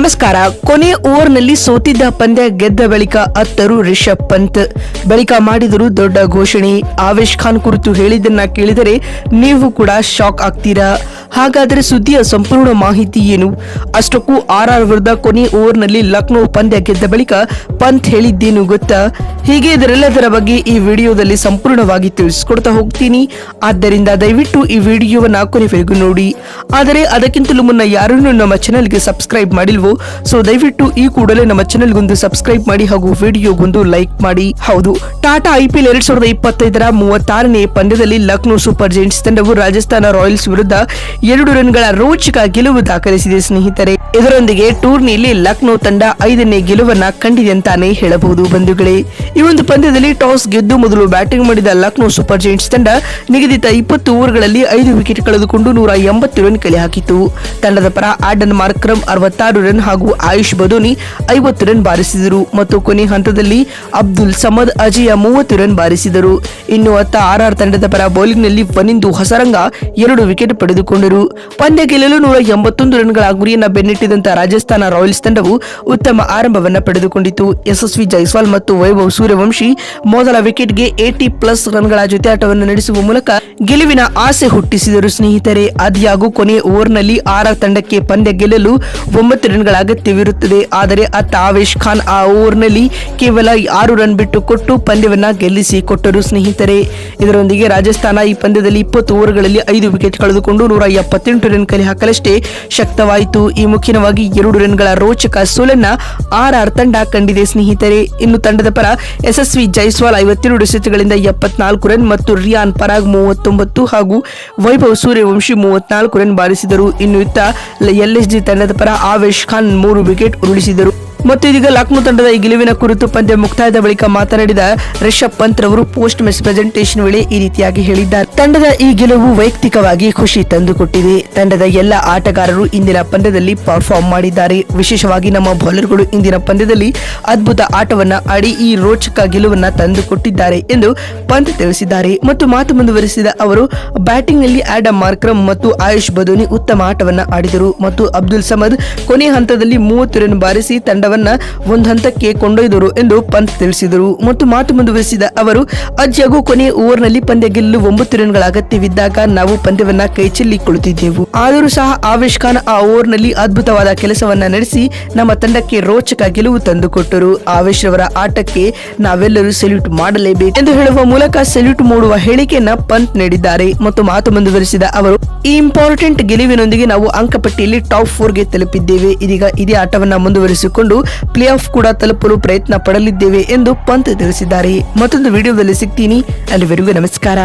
ನಮಸ್ಕಾರ. ಕೊನೆ ಓವರ್ನಲ್ಲಿ ಸೋತಿದ್ದ ಪಂದ್ಯ ಗೆದ್ದ ಬಳಿಕ ಅತ್ತರು ರಿಷಬ್ ಪಂತ್. ಬಳಿಕ ಮಾಡಿದರು ದೊಡ್ಡ ಘೋಷಣೆ. ಆವೇಶ್ ಖಾನ್ ಕುರಿತು ಹೇಳಿದ್ದನ್ನ ಕೇಳಿದರೆ ನೀವು ಕೂಡ ಶಾಕ್ ಆಗ್ತೀರಾ? ಹಾಗಾದರೆ ಸುದ್ದಿಯ ಸಂಪೂರ್ಣ ಮಾಹಿತಿ ಏನು? ಅಷ್ಟಕ್ಕೂ ಆರ್ ಆರ್ ವಿರುದ್ಧ ಕೊನೆ ಓವರ್ನಲ್ಲಿ ಲಕ್ನೋ ಪಂದ್ಯ ಗೆದ್ದ ಬಳಿಕ ಪಂತ್ ಹೇಳಿದ್ದೇನು ಗೊತ್ತಾ? ಹೀಗೆ ಇದರೆಲ್ಲದರ ಬಗ್ಗೆ ಈ ವಿಡಿಯೋದಲ್ಲಿ ಸಂಪೂರ್ಣವಾಗಿ ತಿಳಿಸಿಕೊಡ್ತಾ ಹೋಗ್ತೀನಿ. ಆದ್ದರಿಂದ ದಯವಿಟ್ಟು ಈ ವಿಡಿಯೋವನ್ನ ಕೊನೆವರೆಗೂ ನೋಡಿ. ಆದರೆ ಅದಕ್ಕಿಂತಲೂ ಮುನ್ನ ಯಾರನ್ನು ನಮ್ಮ ಚಾನೆಲ್ಗೆ ಸಬ್ಸ್ಕ್ರೈಬ್ ಮಾಡಿಲ್ವೋ? ಸೊ ದಯವಿಟ್ಟು ಈ ಕೂಡಲೇ ನಮ್ಮ ಚಾನೆಲ್ಗೊಂದು ಸಬ್ಸ್ಕ್ರೈಬ್ ಮಾಡಿ ಹಾಗೂ ವಿಡಿಯೋಗೊಂದು ಲೈಕ್ ಮಾಡಿ. ಹೌದು, ಟಾಟಾ ಐಪಿಎಲ್ ಎರಡ್ ಸಾವಿರದ ಇಪ್ಪತ್ತೈದರ ಮೂವತ್ತಾರನೇ ಪಂದ್ಯದಲ್ಲಿ ಲಕ್ನೋ ಸೂಪರ್ ಜೈಂಟ್ಸ್ ತಂಡವು ರಾಜಸ್ಥಾನ ರಾಯಲ್ಸ್ ವಿರುದ್ಧ ಎರಡು ರನ್ಗಳ ರೋಚಕ ಗೆಲುವು ದಾಖಲಿಸಿದೆ ಸ್ನೇಹಿತರೆ. ಇದರೊಂದಿಗೆ ಟೂರ್ನಿಯಲ್ಲಿ ಲಕ್ನೋ ತಂಡ ಐದನೇ ಗೆಲುವನ್ನ ಕಂಡಿದೆ ಅಂತಾನೆ ಹೇಳಬಹುದು ಬಂಧುಗಳೇ. ಈ ಒಂದು ಪಂದ್ಯದಲ್ಲಿ ಟಾಸ್ ಗೆದ್ದು ಮೊದಲು ಬ್ಯಾಟಿಂಗ್ ಮಾಡಿದ ಲಕ್ನೋ ಸೂಪರ್ ಜೈಂಟ್ಸ್ ತಂಡ ನಿಗದಿತ ಇಪ್ಪತ್ತು ಓವರ್ಗಳಲ್ಲಿ ಐದು ವಿಕೆಟ್ ಕಳೆದುಕೊಂಡು ನೂರ ಎಂಬತ್ತು ರನ್ ಕಲೆ ಹಾಕಿತು ತಂಡದ ಪರ ಆಡನ್ ಮಾರ್ಕ್ರಮ್ ಅರವತ್ತಾರು ರನ್ ಹಾಗೂ ಆಯುಷ್ ಬದೋನಿ ಐವತ್ತು ರನ್ ಬಾರಿಸಿದರು ಮತ್ತು ಕೊನೆ ಹಂತದಲ್ಲಿ ಅಬ್ದುಲ್ ಸಮದ್ ಅಜಯ ಮೂವತ್ತು ರನ್ ಬಾರಿಸಿದರು. ಇನ್ನು ಅತ್ತ ಆರ್ಆರ್ ತಂಡದ ಪರ ಬೌಲಿಂಗ್ನಲ್ಲಿ ವನಿಂದು ಹೊಸರಂಗ ಎರಡು ವಿಕೆಟ್ ಪಡೆದುಕೊಂಡರು. ಪಂದ್ಯ ಗೆಲ್ಲಲು ನೂರ ಎಂಬತ್ತೊಂದು ರನ್ಗಳ ಗುರಿಯನ್ನ ಬೆನ್ನಟ್ಟಿದಂತ ರಾಜಸ್ಥಾನ ರಾಯಲ್ಸ್ ತಂಡವು ಉತ್ತಮ ಆರಂಭವನ್ನ ಪಡೆದುಕೊಂಡಿತು. ಯಶಸ್ವಿ ಜೈಸ್ವಾಲ್ ಮತ್ತು ವೈಭವ್ ಸೂರ್ಯವಂಶಿ ಮೊದಲ ವಿಕೆಟ್ಗೆ ಏಟಿ ಪ್ಲಸ್ ರನ್ಗಳ ಜೊತೆಯಾಟವನ್ನು ನಡೆಸುವ ಮೂಲಕ ಗೆಲುವಿನ ಆಸೆ ಹುಟ್ಟಿಸಿದರು. ಸ್ನೇಹಿತರೆ, ಆದಿಯಾಗೂ ಕೊನೆ ಓವರ್ನಲ್ಲಿ ಆರ ತಂಡಕ್ಕೆ ಪಂದ್ಯ ಗೆಲ್ಲಲು ಒಂಬತ್ತು ರನ್ಗಳ ಅಗತ್ಯವಿರುತ್ತದೆ. ಆದರೆ ಅತ್ತ ಆವೇಶ್ ಖಾನ್ ಆ ಓವರ್ನಲ್ಲಿ ಕೇವಲ ಆರು ರನ್ ಬಿಟ್ಟು ಕೊಟ್ಟು ಪಂದ್ಯವನ್ನ ಗೆಲ್ಲಿಸಿ ಕೊಟ್ಟರು. ಸ್ನೇಹಿತರೆ, ಇದರೊಂದಿಗೆ ರಾಜಸ್ಥಾನ ಈ ಪಂದ್ಯದಲ್ಲಿ ಇಪ್ಪತ್ತು ಓವರ್ಗಳಲ್ಲಿ ಐದು ವಿಕೆಟ್ ಕಳೆದುಕೊಂಡು ನೂರ ಎಪ್ಪತ್ತೆಂಟು ರನ್ ಕಲೆ ಹಾಕಲಷ್ಟೇ ಶಕ್ತವಾಯಿತು. ಈ ಮುಖ್ಯವಾಗಿ ಎರಡು ರನ್ಗಳ ರೋಚಕ ಸೋಲನ್ನ ಆರ್ ಆರ್ ತಂಡ ಕಂಡಿದೆ. ಸ್ನೇಹಿತರೆ, ಇನ್ನು ತಂಡದ ಪರ ಯಶಸ್ವಿ ಜೈಸ್ವಾಲ್ ಐವತ್ತೆರಡು ಎಸೆತಗಳಿಂದ ಎಪ್ಪತ್ನಾಲ್ಕು ರನ್ ಮತ್ತು ರಿಯಾನ್ ಪರಾಗ್ ಮೂವತ್ತೊಂಬತ್ತು ಹಾಗೂ ವೈಭವ್ ಸೂರ್ಯವಂಶಿ ಮೂವತ್ನಾಲ್ಕು ರನ್ ಬಾರಿಸಿದರು. ಇನ್ನು ಇತ್ತ ಎಲ್ಎಸ್ಡಿ ತಂಡದ ಪರ ಆವೇಶ್ ಖಾನ್ ಮೂರು ವಿಕೆಟ್ ಉರುಳಿಸಿದರು. ಮತ್ತು ಇದೀಗ ಲಕ್ನೋ ತಂಡದ ಈ ಗೆಲುವಿನ ಕುರಿತು ಪಂದ್ಯ ಮುಕ್ತಾಯದ ಬಳಿಕ ಮಾತನಾಡಿದ ರಿಷಬ್ ಪಂತ್ ರವರು ಪೋಸ್ಟ್ ಮ್ಯಾಚ್ ಪ್ರೆಸೆಂಟೇಷನ್ ವೇಳೆ ಈ ರೀತಿಯಾಗಿ ಹೇಳಿದ್ದಾರೆ. ತಂಡದ ಈ ಗೆಲುವು ವೈಯಕ್ತಿಕವಾಗಿ ಖುಷಿ ತಂದುಕೊಟ್ಟಿದೆ. ತಂಡದ ಎಲ್ಲ ಆಟಗಾರರು ಇಂದಿನ ಪಂದ್ಯದಲ್ಲಿ ಪರ್ಫಾರ್ಮ್ ಮಾಡಿದ್ದಾರೆ. ವಿಶೇಷವಾಗಿ ನಮ್ಮ ಬೌಲರ್ಗಳು ಇಂದಿನ ಪಂದ್ಯದಲ್ಲಿ ಅದ್ಭುತ ಆಟವನ್ನ ಆಡಿ ಈ ರೋಚಕ ಗೆಲುವನ್ನ ತಂದುಕೊಟ್ಟಿದ್ದಾರೆ ಎಂದು ಪಂತ್ ತಿಳಿಸಿದ್ದಾರೆ. ಮತ್ತು ಮಾತು ಮುಂದುವರಿಸಿದ ಅವರು ಬ್ಯಾಟಿಂಗ್ನಲ್ಲಿ ಆಡಮ್ ಮಾರ್ಕ್ರಮ್ ಮತ್ತು ಆಯುಷ್ ಬದೋನಿ ಉತ್ತಮ ಆಟವನ್ನ ಆಡಿದರು. ಮತ್ತು ಅಬ್ದುಲ್ ಸಮದ್ ಕೊನೆ ಹಂತದಲ್ಲಿ ಮೂವತ್ತು ರನ್ ಬಾರಿಸಿ ತಂಡವನ್ನ ಒಂದು ಹಂತಕ್ಕೆ ಕೊಂಡೊಯ್ದರು ಎಂದು ಪಂತ್ ತಿಳಿಸಿದರು. ಮತ್ತು ಮಾತು ಮುಂದುವರಿಸಿದ ಅವರು ಅಜ್ಜಗೂ ಕೊನೆಯ ಓವರ್ನಲ್ಲಿ ಪಂದ್ಯ ಗೆಲ್ಲಲು ಒಂಬತ್ತು ರನ್ಗಳ ಅಗತ್ಯವಿದ್ದಾಗ ನಾವು ಪಂದ್ಯವನ್ನ ಕೈಚೆಲ್ಲಿ ಕುಳಿತಿದ್ದೆವು ಆದರೂ ಸಹ ಆವೇಶ್ ಖಾನ್ ಆ ಓವರ್ನಲ್ಲಿ ಅದ್ಭುತವಾದ ಕೆಲಸವನ್ನ ನಡೆಸಿ ನಮ್ಮ ತಂಡಕ್ಕೆ ರೋಚಕ ಗೆಲುವು ತಂದುಕೊಟ್ಟರು. ಆವೇಶ್ ರವರ ಆಟಕ್ಕೆ ನಾವೆಲ್ಲರೂ ಸೆಲ್ಯೂಟ್ ಮಾಡಲೇಬೇಕು ಎಂದು ಹೇಳುವ ಮೂಲಕ ಸೆಲ್ಯೂಟ್ ಮೂಡುವ ಹೇಳಿಕೆಯನ್ನ ಪಂತ್ ನೀಡಿದ್ದಾರೆ. ಮತ್ತು ಮಾತು ಮುಂದುವರಿಸಿದ ಅವರು, ಈ ಇಂಪಾರ್ಟೆಂಟ್ ಗೆಲುವಿನೊಂದಿಗೆ ನಾವು ಅಂಕಪಟ್ಟಿಯಲ್ಲಿ ಟಾಪ್ ಫೋರ್ಗೆ ತಲುಪಿದ್ದೇವೆ. ಇದೀಗ ಇದೇ ಆಟವನ್ನ ಮುಂದುವರಿಸಿಕೊಂಡು ಪ್ಲೇ ಆಫ್ ಕೂಡ ತಲುಪಲು ಪ್ರಯತ್ನ ಪಡಲಿದ್ದೇವೆ ಎಂದು ಪಂತ್ ತಿಳಿಸಿದ್ದಾರೆ. ಮತ್ತೊಂದು ವಿಡಿಯೋದಲ್ಲಿ ಸಿಗ್ತೀನಿ. ಅಲ್ಲಿವರೆಗೂ ನಮಸ್ಕಾರ.